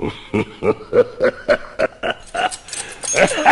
Ha ha ha ha ha!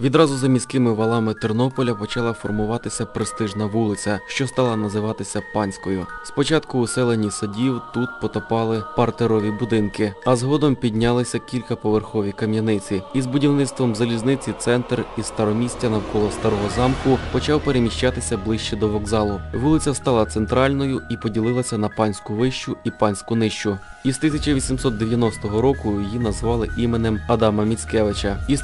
Відразу за міськими валами Тернополя почала формуватися престижна вулиця, що стала називатися Панською. Спочатку у селені садів тут потопали партерові будинки, а згодом піднялися кількаповерхові кам'яниці. Із будівництвом залізниці центр із старомістя навколо старого замку почав переміщатися ближче до вокзалу. Вулиця стала центральною і поділилася на панську вищу і панську нижчу. Із 1890 року її назвали іменем Адама Міцкевича. Із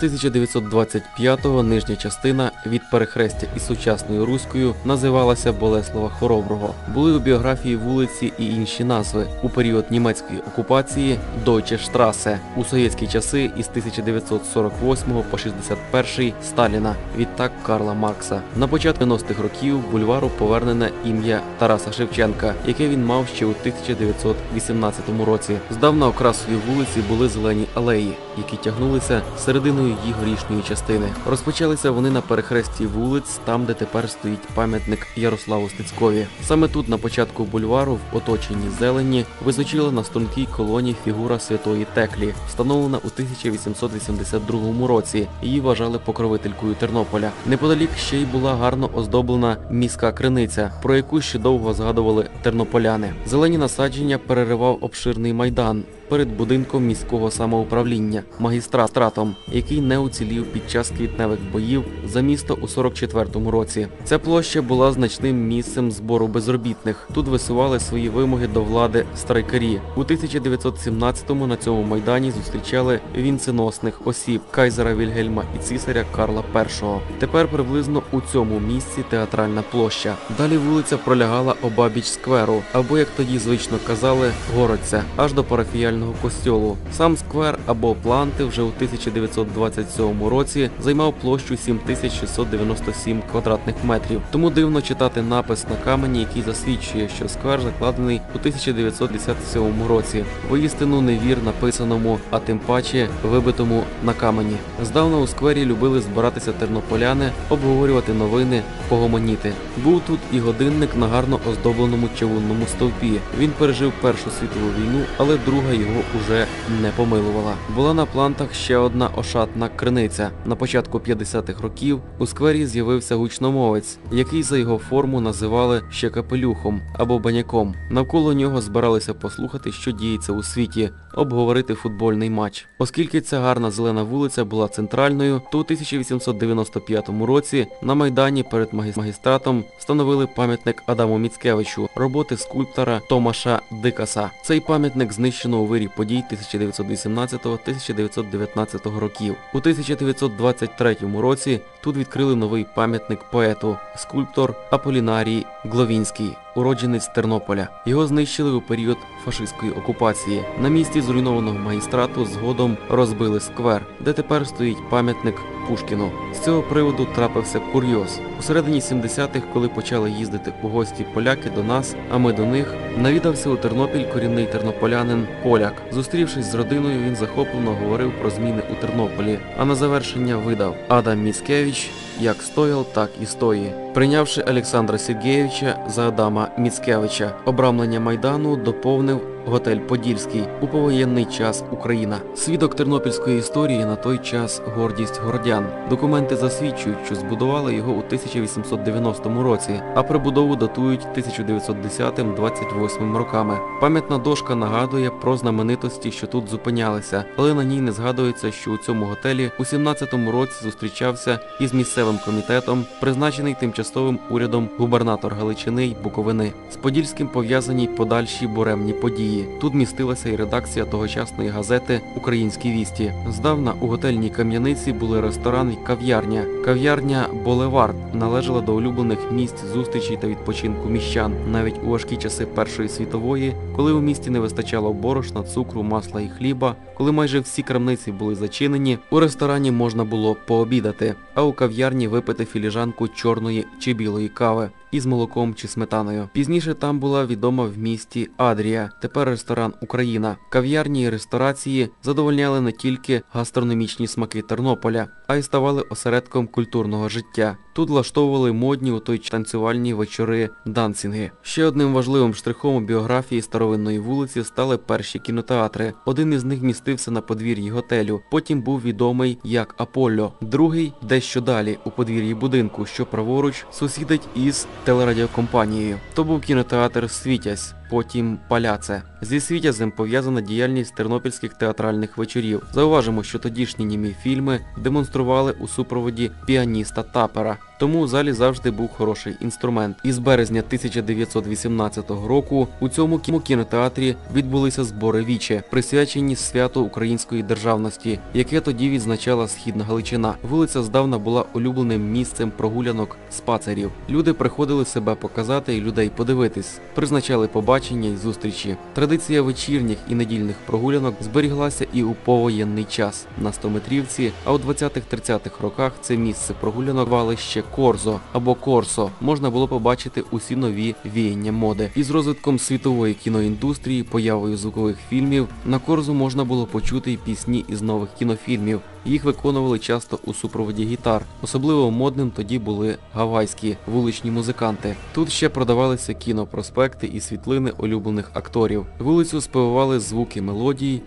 1925-го нижня частина від перехрестя із сучасною руською називалася Болеслава Хороброго. Були у біографії вулиці і інші назви. У період німецької окупації Deutsche Straße, у совєтські часи із 1948 по 61 Сталіна, відтак Карла Маркса. На початку 90-х років бульвару повернене ім'я Тараса Шевченка, яке він мав ще у 1918 році. Здавна окрасою вулиці були зелені алеї, які тягнулися серединою її горішньої частини. Розпочалися вони на перехресті вулиць, там, де тепер стоїть пам'ятник Ярославу Стецькові. Саме тут, на початку бульвару, в оточенні зелені, височила на стрункій колоні фігура святої Теклі, встановлена у 1882 році. Її вважали покровителькою Тернополя. Неподалік ще й була гарно оздоблена міська криниця, про яку ще довго згадували тернополяни. Зелені насадження переривав обширний майдан. Перед будинком міського самоуправління магістратом, який не уцілів під час квітневих боїв за місто у 44-му році. Ця площа була значним місцем збору безробітних. Тут висували свої вимоги до влади страйкарі. У 1917-му на цьому майдані зустрічали вінценосних осіб кайзера Вільгельма і цісаря Карла І. Тепер приблизно у цьому місці театральна площа. Далі вулиця пролягала обабіч скверу, або як тоді звично казали, городця, аж до парафіяльного костьолу. Сам сквер або планти вже у 1927 році займав площу 7697 квадратних метрів. Тому дивно читати напис на камені, який засвідчує, що сквер закладений у 1957 році. Воістину невір написаному, а тим паче вибитому на камені. Здавна у сквері любили збиратися тернополяни, обговорювати новини, погомоніти. Був тут і годинник на гарно оздобленому чавунному стовпі. Він пережив Першу світову війну, але друга його уже не помилувала. Була на плантах ще одна ошатна криниця. На початку 50-х років у сквері з'явився гучномовець, який за його форму називали ще капелюхом або баняком. Навколо нього збиралися послухати, що діється у світі, обговорити футбольний матч. Оскільки ця гарна зелена вулиця була центральною, то у 1895 році на майдані перед магістратом встановили пам'ятник Адаму Міцкевичу, роботи скульптора Томаша Дикаса. Цей пам'ятник знищено у вирі подій 1918-1919 років. У 1923 році тут відкрили новий пам'ятник поету, скульптор Аполінарій Гловінський, уродженець Тернополя. Його знищили у період фашистської окупації. На місці зруйнованого магістрату згодом розбили сквер, де тепер стоїть пам'ятник Пушкіну. З цього приводу трапився курйоз. У середині 70-х, коли почали їздити у гості поляки до нас, а ми до них, навідався у Тернопіль корінний тернополянин Поляк. Зустрівшись з родиною, він захоплено говорив про зміни у Тернополі, а на завершення видав Адам Міцкевич як стоял, так і стої. Прийнявши Олександра Сергійовича за Адама Міцкевича, обрамлення майдану доповнив готель Подільський у повоєнний час Україна. Свідок тернопільської історії на той час гордість городян. Документи засвідчують, що збудували його у 1890 році, а прибудову датують 1910-28 роками. Пам'ятна дошка нагадує про знаменитості, що тут зупинялися, але на ній не згадується, що у цьому готелі у 17-му році зустрічався із місцевим комітетом, призначений тимчасовим урядом губернатор Галичини й Буковини. З Подільським пов'язані подальші буремні події. Мелодії. Тут містилася і редакція тогочасної газети Українські вісті. Здавна у готельній кам'яниці були ресторан і кав'ярня. Кав'ярня Болевард належала до улюблених місць зустрічей та відпочинку міщан. Навіть у важкі часи Першої світової, коли у місті не вистачало борошна, цукру, масла і хліба, коли майже всі крамниці були зачинені, у ресторані можна було пообідати, а у кав'ярні випити філіжанку чорної чи білої кави із молоком чи сметаною. Пізніше там була відома в місті Адрія, тепер ресторан Україна. Кав'ярні і ресторації задовольняли не тільки гастрономічні смаки Тернополя, а й ставали осередком культурного життя. Тут влаштовували модні у той танцювальні вечори дансінги. Ще одним важливим штрихом у біографії старовинної вулиці стали перші кінотеатри. Один із них містився на подвір'ї готелю. Потім був відомий як Аполло. Другий дещо далі у подвір'ї будинку, що праворуч сусідить із телерадіокомпанією. То був кінотеатр Світязь. Потім Паляце. Зі Світязем пов'язана діяльність тернопільських театральних вечорів. Зауважимо, що тодішні німі фільми демонстрували у супроводі піаніста Тапера. Тому у залі завжди був хороший інструмент. Із березня 1918 року у цьому кі- кінотеатрі відбулися збори віче, присвячені святу української державності, яке тоді відзначала Східна Галичина. Вулиця здавна була улюбленим місцем прогулянок спацерів. Люди приходили себе показати і людей подивитись, призначали побачення й зустрічі. Традиція вечірніх і недільних прогулянок зберіглася і у повоєнний час на 100-метрівці, а у 20-30-х роках це місце прогулянок вали ще Корзо або Корсо. Можна було побачити усі нові віяння моди. Із розвитком світової кіноіндустрії, появою звукових фільмів на Корзу можна було почути й пісні із нових кінофільмів. Їх виконували часто у супроводі гітар. Особливо модним тоді були гавайські вуличні музиканти. Тут ще продавалися кінопроспекти і світлини улюблених акторів. Вулицю співували звуки мелодії,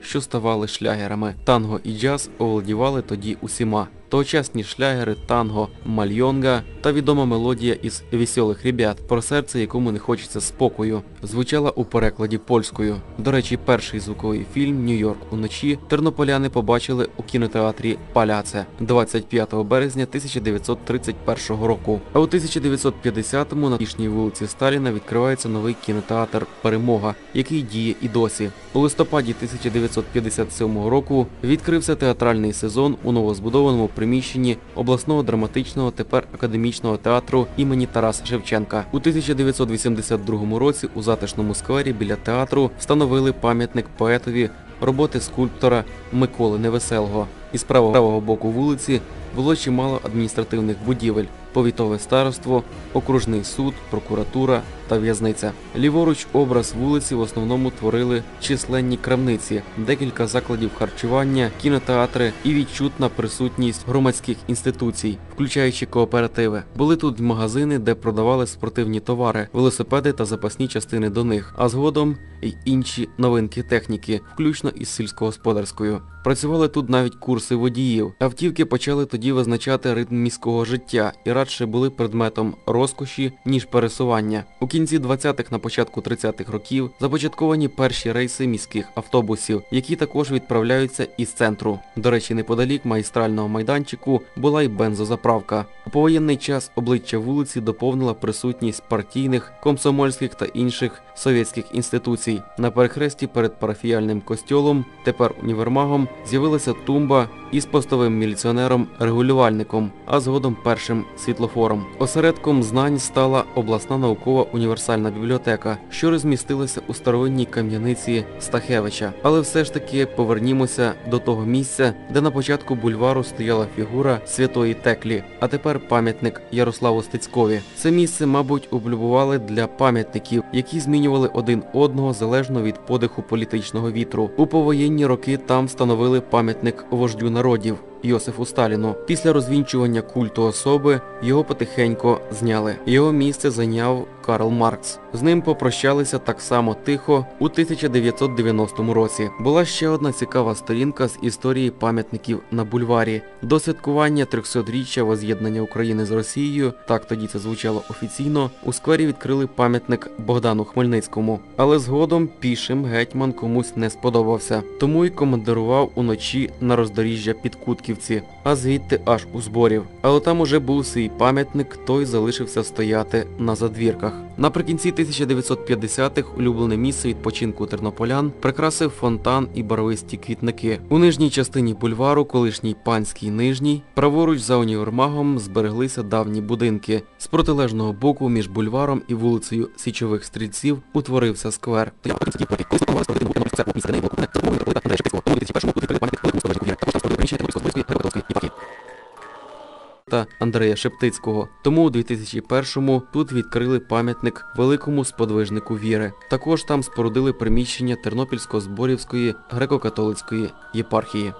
що ставали шлягерами. Танго і джаз оволодівали тоді усіма. Тогочасні шлягери, танго, мальйонга та відома мелодія із веселих ребят, про серце якому не хочеться спокою, звучала у перекладі польською. До речі, перший звуковий фільм Нью-Йорк уночі тернополяни побачили у кінотеатрі Паляце 25 березня 1931 року. А у 1950-му на тішній вулиці Сталіна відкривається новий кінотеатр Перемога, який діє і досі. У листопаді 1957 року відкрився театральний сезон у новозбудованому приміщенні обласного драматичного тепер академічного театру імені Тараса Шевченка. У 1982 році у затишному сквері біля театру встановили пам'ятник поетові роботи скульптора Миколи Невеселого. Із правого боку вулиці було чимало адміністративних будівель, повітове староство, окружний суд, прокуратура та в'язниця. Ліворуч образ вулиці в основному творили численні крамниці, декілька закладів харчування, кінотеатри і відчутна присутність громадських інституцій, включаючи кооперативи. Були тут магазини, де продавали спортивні товари, велосипеди та запасні частини до них, а згодом й інші новинки техніки, включно із сільськогосподарською. Працювали тут навіть курси водіїв. Автівки почали тоді визначати ритм міського життя і радше були предметом розкоші, ніж пересування. У кінці 20-х на початку 30-х років започатковані перші рейси міських автобусів, які також відправляються із центру. До речі, неподалік магістрального майданчику була й бензозаправка. У повоєнний час обличчя вулиці доповнила присутність партійних, комсомольських та інших совєтських інституцій. На перехресті перед парафіяльним костьолом, тепер універмагом, з'явилася тумба із постовим міліціонером-регулювальником, а згодом першим світлофором. Осередком знань стала обласна наукова універсальна бібліотека, що розмістилася у старовинній кам'яниці Стахевича. Але все ж таки повернімося до того місця, де на початку бульвару стояла фігура святої Теклі, а тепер пам'ятник Ярославу Стецькові. Це місце, мабуть, облюбували для пам'ятників, які змінювали один одного залежно від подиху політичного вітру. У повоєнні роки там встановили пам'ятник вождю народів. Йосифу Сталіну. Після розвінчування культу особи його потихенько зняли. Його місце зайняв Карл Маркс. З ним попрощалися так само тихо у 1990 році. Була ще одна цікава сторінка з історії пам'ятників на бульварі. До святкування 300-річчя воз'єднання України з Росією, так тоді це звучало офіційно, у сквері відкрили пам'ятник Богдану Хмельницькому. Але згодом пішим гетьман комусь не сподобався, тому й командирував уночі на роздоріжжя під Кутківці, а звідти аж у зборів. Але там уже був свій пам'ятник, той залишився стояти на задвірках. Наприкінці 1950-х улюблене місце відпочинку тернополян прикрасив фонтан і барвисті квітники. У нижній частині бульвару, колишній панський нижній, праворуч за універмагом збереглися давні будинки. З протилежного боку між бульваром і вулицею Січових стрільців утворився сквер. Та Андрея Шептицького. Тому у 2001-му тут відкрили пам'ятник великому сподвижнику віри. Також там спорудили приміщення Тернопільсько-Зборівської греко-католицької єпархії.